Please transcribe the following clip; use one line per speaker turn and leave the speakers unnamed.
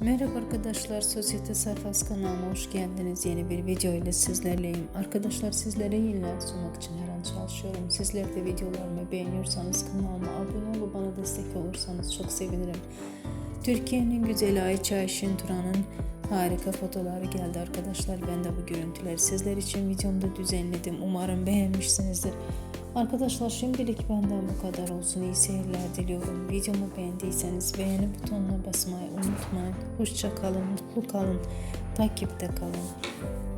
Merhaba arkadaşlar, Sosyete Sayfası kanalıma hoş geldiniz. Yeni bir video ile sizlerleyim. Arkadaşlar sizlere iyiler sunmak için her an çalışıyorum. Sizler de videolarımı beğeniyorsanız kanalıma abone olup bana destek olursanız çok sevinirim. Türkiye'nin güzeli Ayça Ayşin Turan'ın harika fotoğrafları geldi arkadaşlar. Ben de bu görüntüleri sizler için videomda düzenledim. Umarım beğenmişsinizdir. Arkadaşlar şimdilik benden bu kadar olsun. İyi seyirler diliyorum. Videomu beğendiyseniz beğeni butonuna basmayı unutmayın. Hoşça kalın, mutlu kalın, takipte kalın.